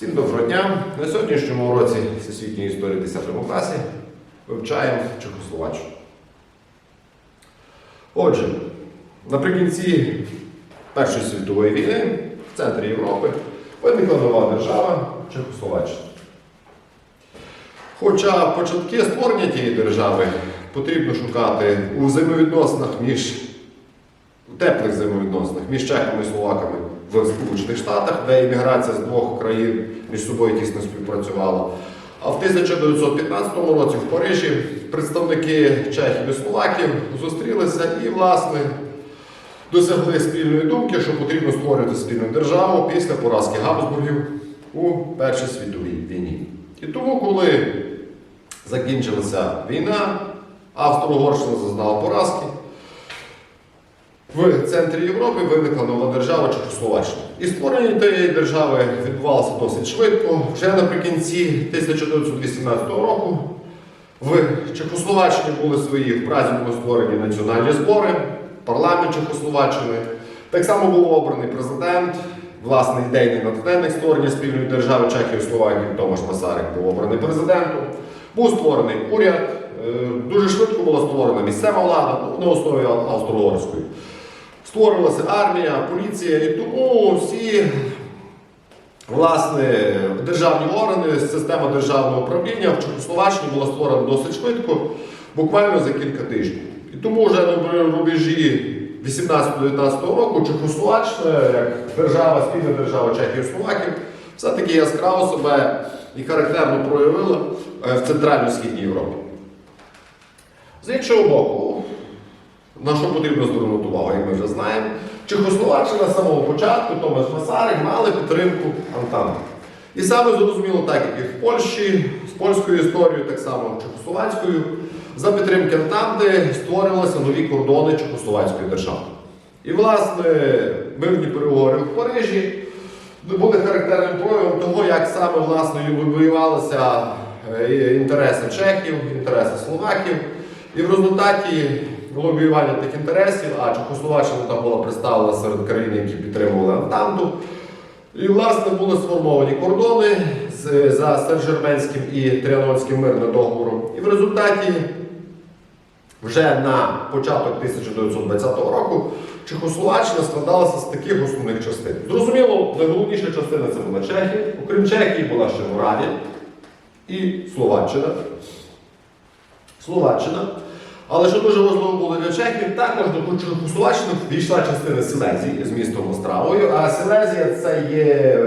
Всім доброго дня! На сьогоднішньому уроці всесвітньої історії 10 класі вивчаємо Чехословаччину. Отже, наприкінці Першої світової війни в центрі Європи виникла нова держава Чехословаччина. Хоча початки створення тієї держави потрібно шукати у взаємовідносинах між у теплих взаємовідносинах між чехами і словаками в Сполучених Штатах, де імміграція з двох країн між собою тісно співпрацювала. А в 1915 році в Парижі представники чехів і словаків зустрілися і, власне, досягли спільної думки, що потрібно створювати спільну державу після поразки Габсбургів у Першій світовій війні. І тому, коли закінчилася війна, Австро-Угорщина зазнала поразки. В центрі Європи виникла нова держава Чехословаччина. І створення тієї держави відбувалося досить швидко. Вже наприкінці 1918 року в Чехословаччині були свої в Празі були створені національні збори, парламент Чехословаччини. Так само був обраний президент, власне, ідейний натхненник створення спільної держави Чехії Словакії Томаш Масарик був обраний президентом. Був створений уряд. е, Дуже швидко була створена місцева влада ну, на основі австро-угорської. Створилася армія, поліція, і тому всі власне, державні органи, система державного управління в Чехословаччині була створена досить швидко, буквально за кілька тижнів. І тому вже на рубежі 18-19 року Чехословаччина, як держава, спільна держава Чехії і Словаків, все-таки яскраво себе і характерно проявила е, в Центрально-Східній Європі. З іншого боку, на що потрібно звернути увагу, як ми вже знаємо, Чехословаччина з самого початку, Томас Масарик мали підтримку Антанти. І саме зрозуміло, так як і в Польщі, з польською історією, так само чехословацькою, за підтримки Антанти створювалися нові кордони Чехословацької держави. І, власне, мирні переговори в Парижі буде характерним проявом того, як саме власне воювалися е, інтереси чехів, інтереси словаків. І в результаті лобіювання тих інтересів, а Чехословаччина там була представлена серед країн, які підтримували Антанту. І, власне, були сформовані кордони за Сен-Жерменським і Тріанонським мирним договором. І в результаті вже на початок 1920 року Чехословаччина складалася з таких основних частин. Зрозуміло, найголовніша частина це була Чехія. Окрім Чехії була ще Моравія і Словаччина. Словаччина. Але що дуже важливо було для Чехів, також до Чехословаччини війшла частина Силезії з містом Остравою. А Силезія це є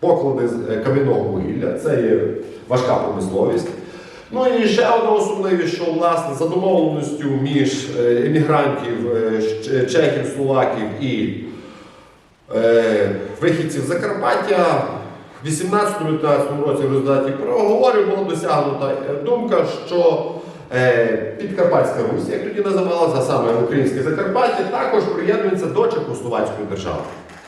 поклади е, кам'яного вугілля, це є важка промисловість. Ну і ще одна особливість, що власне за домовленістю між е, емігрантів е, чехів, словаків і е, вихідців Закарпаття в 18-19 році в результаті переговорів була досягнута е, думка, що е, Підкарпатська Русь, як тоді називалася, саме Українське Закарпаття, також приєднується до Чехословацької держави.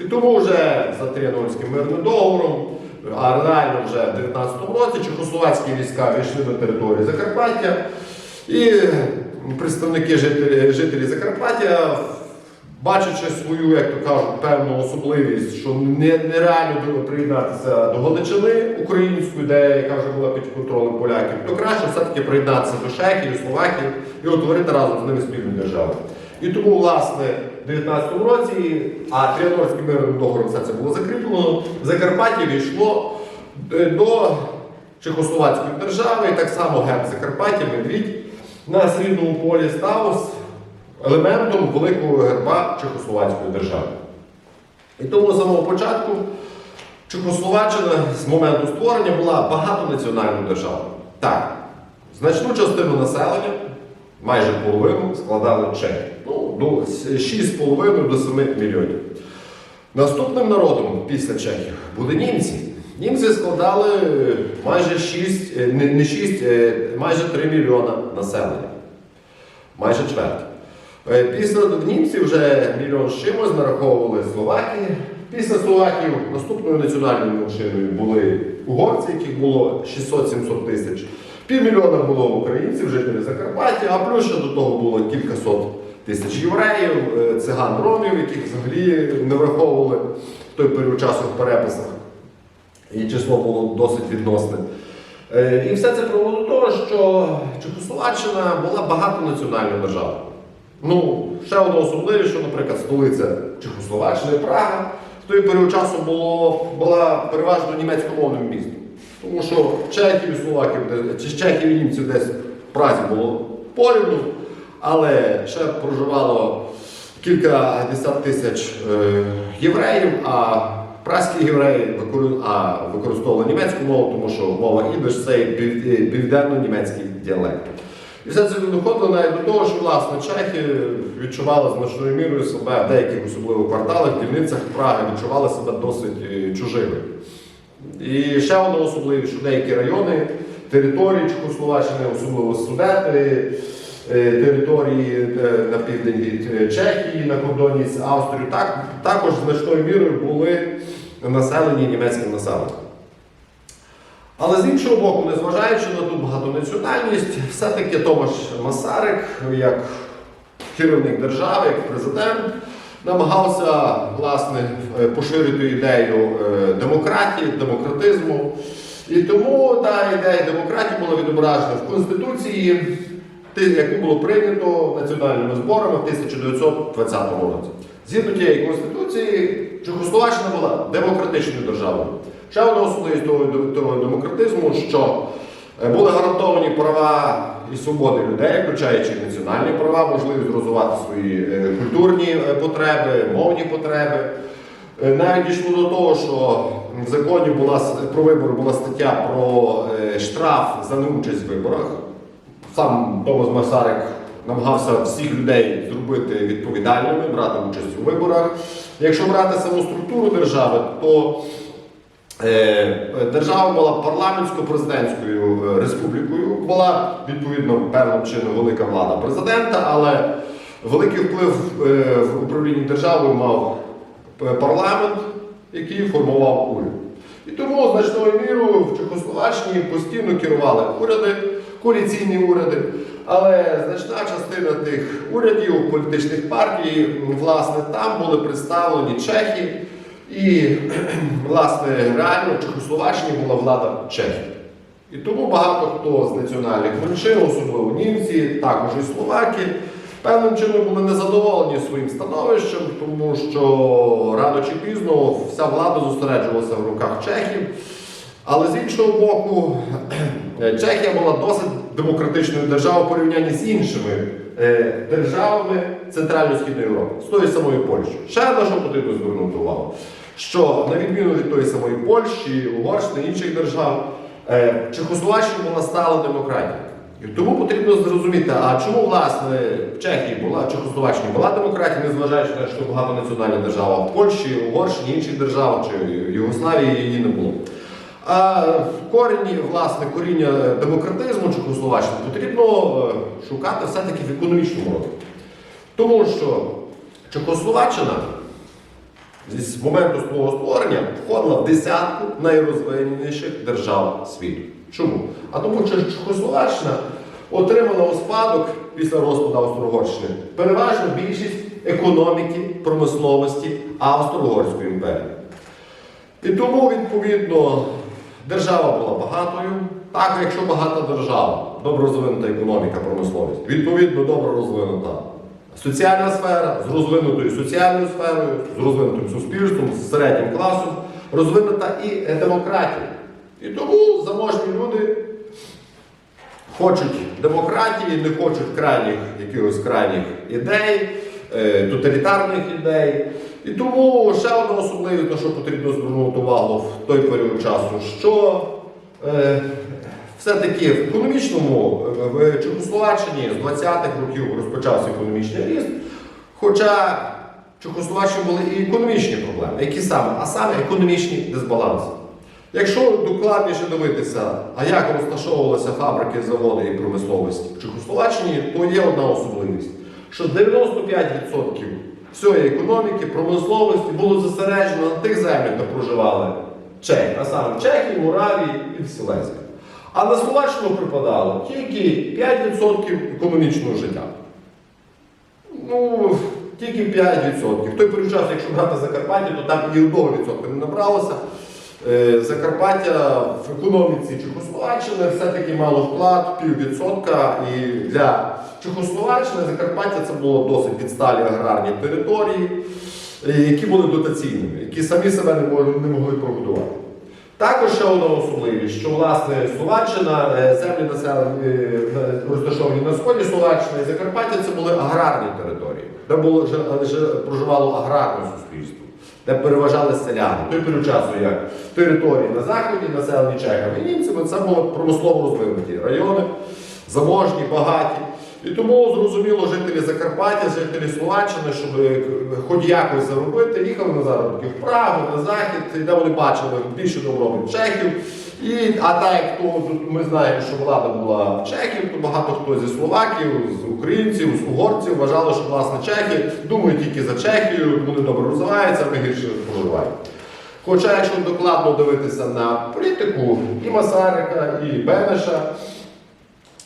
І тому вже за Тріанонським мирним договором, а реально вже в 19 році чехословацькі війська війшли на територію Закарпаття, і представники жителі, жителі Закарпаття бачачи свою, як то кажуть, певну особливість, що нереально було приєднатися до Галичини української, де яка вже була під контролем поляків, то краще все-таки приєднатися до Чехії, Словакії і утворити разом з ними спільну державу. І тому, власне, в 19 році, а Тріанорським мирним договором все це було закріплено, Закарпаття війшло е, до Чехословацької держави, і так само герб Закарпаття, Медвідь на срібному полі став елементом великого герба Чехословацької держави. І тому з самого початку Чехословаччина з моменту створення була багатонаціональною державою. Так, значну частину населення, майже половину, складали чехи. Ну, до 6,5 до 7 мільйонів. Наступним народом після чехів були німці. Німці складали майже 6, е, не 6, е, майже 3 мільйона населення. Майже чверть. Е, Після німців вже мільйон з чимось нараховували Словакії. Після Словаків наступною національною меншиною були угорці, яких було 600-700 тисяч. Півмільйона було українців, жителів Закарпаття, а плюс ще до того було кількасот тисяч євреїв, е, циган ромів, яких взагалі не враховували в той період часу в переписах. і число було досить відносне. Е, І все це привело до того, що Чехословаччина була багатонаціональною державою. Ну, ще одна особливість, що, наприклад, столиця Чехословаччини Прага в той період часу було, була переважно німецькомовним містом. Тому що чехів і словаків, чи чехів і німців десь в Празі було порівну, але ще проживало кілька десят тисяч е, євреїв, а праські євреї використовували німецьку мову, тому що мова ідиш це південно-німецький діалект. І все це доходило навіть до того, що власне чехи відчували значною мірою себе в деяких особливо кварталах, дільницях Праги відчували себе досить е, чужими. І ще одна особливість, що деякі райони території Чехословаччини, особливо Судети, е, території е, на південь від Чехії, на кордоні з Австрією, так, також значною мірою були населені німецьким населенням. Але з іншого боку, незважаючи на ту багатонаціональність, все-таки Томаш Масарик, як керівник держави, як президент, намагався власне е, поширити ідею е, демократії, демократизму. І тому та ідея демократії була відображена в Конституції, яку було прийнято національними зборами в 1920 році. Згідно тієї конституції, Чехословаччина була демократичною державою. Ще одна того, того демократизму, що е, були гарантовані права і свободи людей, включаючи національні права, можливість розвивати свої е, культурні е, потреби, мовні потреби. Навіть дійшло до того, що в законі була про вибори була стаття про штраф за неучасть в виборах. Сам Томас Масарик намагався всіх людей зробити відповідальними, брати участь у виборах. Якщо брати саму структуру держави, то держава була парламентсько-президентською е, республікою, була відповідно певним чином велика влада президента, але великий вплив е, в управлінні державою мав е, парламент, який формував уряд. І тому значною мірою в Чехословаччині постійно керували уряди, коаліційні уряди. Але значна частина тих урядів, політичних партій, власне, там були представлені чехи. І, власне, реально в Чехословаччині була влада чехів. І тому багато хто з національних меншин, особливо німці, також і словаки, певним чином були незадоволені своїм становищем, тому що рано чи пізно вся влада зосереджувалася в руках чехів. Але з іншого боку, Чехія була досить демократичною державою в порівнянні з іншими е, державами Центрально-Східної Європи, з тої самої Польщі. Ще на що потрібно звернути увагу, що на відміну від тої самої Польщі, Угорщини, інших держав, е, Чехословаччина була стала демократією. І тому потрібно зрозуміти, а чому власне в Чехії була, Чехословаччині була демократія, незважаючи на те, що багатонаціональна держава в Польщі, Угорщині, інших державах чи в Югославії її не було. А в корені, власне, коріння демократизму Чехословаччини потрібно е, шукати все-таки в економічному розвитку. Тому що Чехословаччина з моменту свого створення входила в десятку найрозвиненіших держав світу. Чому? А тому що Чехословаччина отримала у спадок після розпаду Австро-Угорщини переважно більшість економіки, промисловості Австро-Угорської імперії. І тому, відповідно, держава була багатою. Так, якщо багата держава, добре розвинута економіка, промисловість, відповідно, добре розвинута соціальна сфера з розвинутою соціальною сферою, з розвинутим суспільством, з середнім класом, розвинута і демократія. І тому заможні люди хочуть демократії, не хочуть крайніх якихось крайніх ідей, е, тоталітарних ідей. І тому ще одна особливість, на що потрібно звернути увагу в той період часу, що е, все-таки в економічному е, в Чехословаччині з 20-х років розпочався економічний ріст. Хоча в Чехословаччині були і економічні проблеми. Які саме? А саме економічні дисбаланси. Якщо докладніше дивитися, а як розташовувалися фабрики, заводи і промисловість в Чехословаччині, то є одна особливість, що 95% всієї економіки, промисловості було зосереджено на тих землях, де проживали чехи, а саме в Чехії, Моравії і в Сілезії. А на Словаччину припадало тільки 5% економічного життя. Ну, тільки 5%. Хто переїжджав, якщо брати Закарпаття, то там і 1% не набралося. е, Закарпаття в економіці Чехословаччини все-таки мало вклад піввідсотка. І для Чехословаччини Закарпаття це було досить відсталі аграрні території, е, які були дотаційними, які самі себе не могли прогодувати. Також ще одна особливість, що власне Словаччина, е, землі е, розташовані на сході Словаччини і Закарпаття це були аграрні території, де було ж- проживало аграрне суспільство, де переважали селяни. Той період часу, як території на заході, населені чехами і німцями, це були промислово розвинуті райони, заможні, багаті. І тому зрозуміло, жителі Закарпаття, жителі Словаччини, щоб е, хоч якось заробити, їхали на заробітки в Прагу, на захід, де вони бачили більше добробут чехів. І, а так як то, ми знаємо, що влада була в Чехів, то багато хто зі Словаків, з українців, з угорців вважали, що власне чехи думають тільки за Чехію, вони добре розвиваються, ми гірше проживаємо. Хоча, якщо докладно дивитися на політику і Масарика, і Бенеша,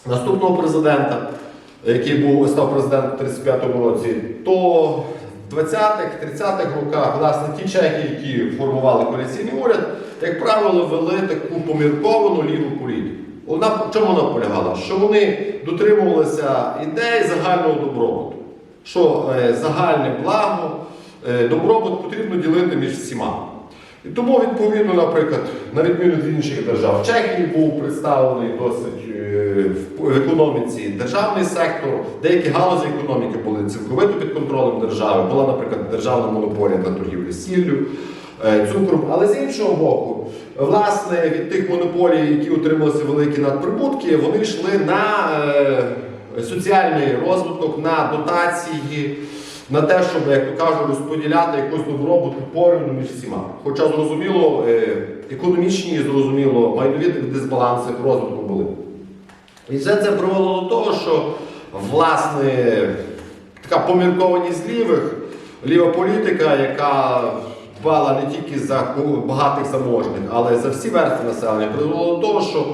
наступного президента, який був став президентом у 35-му році, то в 20-х, 30-х роках, власне, ті чехи, які формували коаліційний уряд, як правило, вели таку помірковану ліву політику. Вона в чому вона полягала? Що вони дотримувалися ідей загального добробуту, що е, загальне благо, е, добробут потрібно ділити між всіма. І тому, відповідно, наприклад, на відміну від інших держав, Чехії був представлений досить е, в- економіці державний сектор, деякі галузі економіки були цілковито під контролем держави. Була, наприклад, державна монополія на торгівлі сіллю, е, цукром. Але з іншого боку, власне, від тих монополій, які отрималися великі надприбутки, вони йшли на е, соціальний розвиток, на дотації на те, щоб, як то кажуть, розподіляти якусь добробут порівну між всіма. Хоча зрозуміло, е, економічні і зрозуміло, майнові дисбаланси в розвитку були. І все це привело до того, що власне така поміркованість лівих, ліва політика, яка дбала не тільки за багатих заможних, але й за всі верстви населення, привело до того, що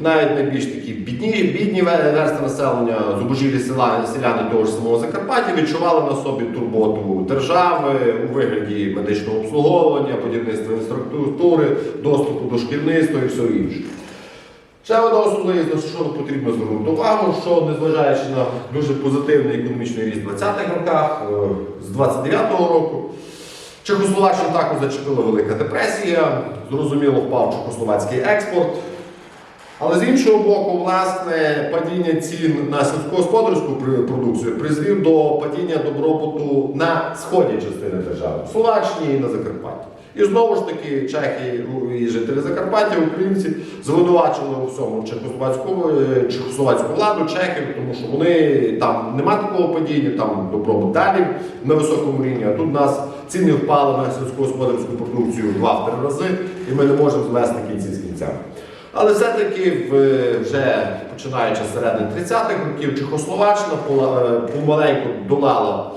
навіть найбільш такі бідні, бідні ве- верстви населення, зубожілі села, селяни того ж самого Закарпаття відчували на собі турботу держави у вигляді медичного обслуговування, будівництва інфраструктури, доступу до шкільництва і всього іншого. Ще одна особливість, що потрібно звернути увагу, що незважаючи на дуже позитивний економічний ріст в 20-х роках, е, з 29-го року, Чехословаччину також зачепила Велика депресія, зрозуміло, впав чехословацький експорт. Але з іншого боку, власне, падіння цін на сільськогосподарську продукцію призвів до падіння добробуту на сході частини держави, Словаччині і на Закарпатті. І знову ж таки, чехи і жителі Закарпаття, українці звинувачили у всьому чехословацьку, е, чехословацьку владу, чехів, тому що вони там нема такого падіння, там добробут далі на високому рівні. А тут у нас ціни впали на сільськогосподарську продукцію два-три рази, і ми не можемо звести кінці з кінцями. Але все-таки вже починаючи з середини 30-х років Чехословаччина е, помаленьку долала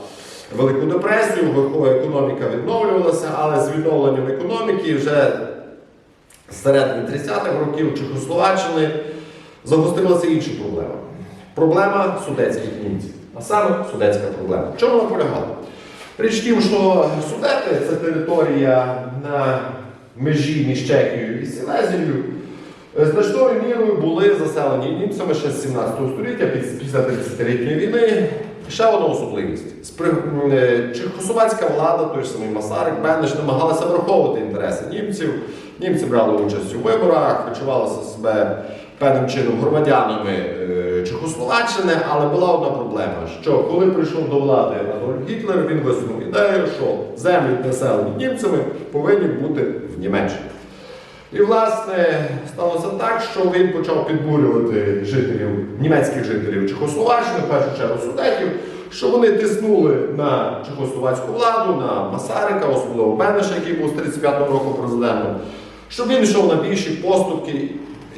Велику депресію, вихо- економіка відновлювалася, але з відновленням економіки вже з середини 30-х років Чехословаччини загострилася інша проблема. Проблема судетських німців. А саме судетська проблема. Чому вона полягала? Річ тім, що Судети це територія на межі між Чехією і Сілезією. Е, Значною мірою були заселені німцями ще з 17 століття після 30-літньої війни. Ще одна особливість. Е, Чехословацька влада, той ж самий Масарик, Бенеш, намагалася враховувати інтереси німців. Німці брали участь у виборах, відчувалися себе певним чином громадянами е, Чехословаччини, але була одна проблема, що коли прийшов до влади Адольф Гітлер, він висунув ідею, що землі населені німцями повинні бути в Німеччині. І, власне, сталося так, що він почав підбурювати жителів, німецьких жителів Чехословаччини, в першу чергу судетів, що вони тиснули на чехословацьку владу, на Масарика, особливо Бенеша, який був з 35-го року президентом, щоб він йшов на більші поступки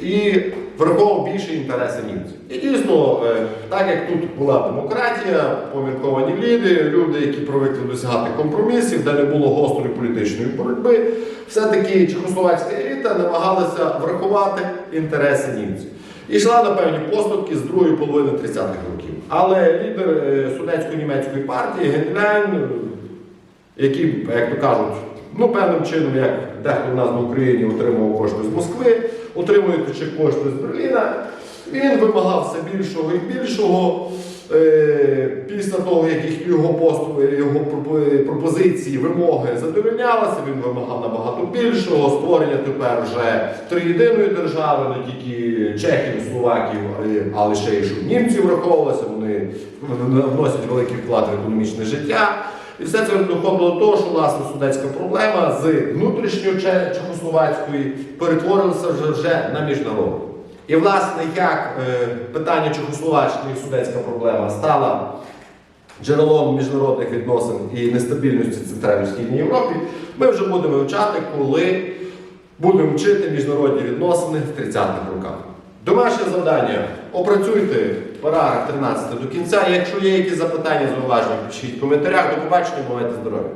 і враховував більше інтереси німців. І дійсно, е, так як тут була демократія, помірковані ліди, люди, які привикли досягати компромісів, де не було гострої політичної боротьби, все-таки чехословацька еліта намагалася врахувати інтереси німців. І йшла на певні поступки з другої половини 30-х років. Але лідер е, судецько-німецької партії Генляйн, який, як то кажуть, ну, певним чином, як дехто в нас в Україні отримував кошти з Москви, отримуючи кошти з Берліна, він вимагав все більшого і більшого. Е, Після того, як його поступи, його пропозиції, вимоги задовольнялися, він вимагав набагато більшого, створення тепер вже триєдиної держави, не тільки чехів, словаків, е, але ще й щоб німці враховувалися, вони вносять великий вклад в економічне життя. І все це доходило до того, що власне судецька проблема з внутрішньої Че- чехословацької перетворилася вже на міжнародну. І власне, як е, питання Чехословаччини і судецька проблема стала джерелом міжнародних відносин і нестабільності в Центрально-Східній Європі, ми вже будемо вивчати, коли будемо вчити міжнародні відносини в 30-х роках. Домашнє завдання. Опрацюйте параграф 13 до кінця. Якщо є якісь запитання, зауваження, пишіть в коментарях. До побачення, бувайте здорові!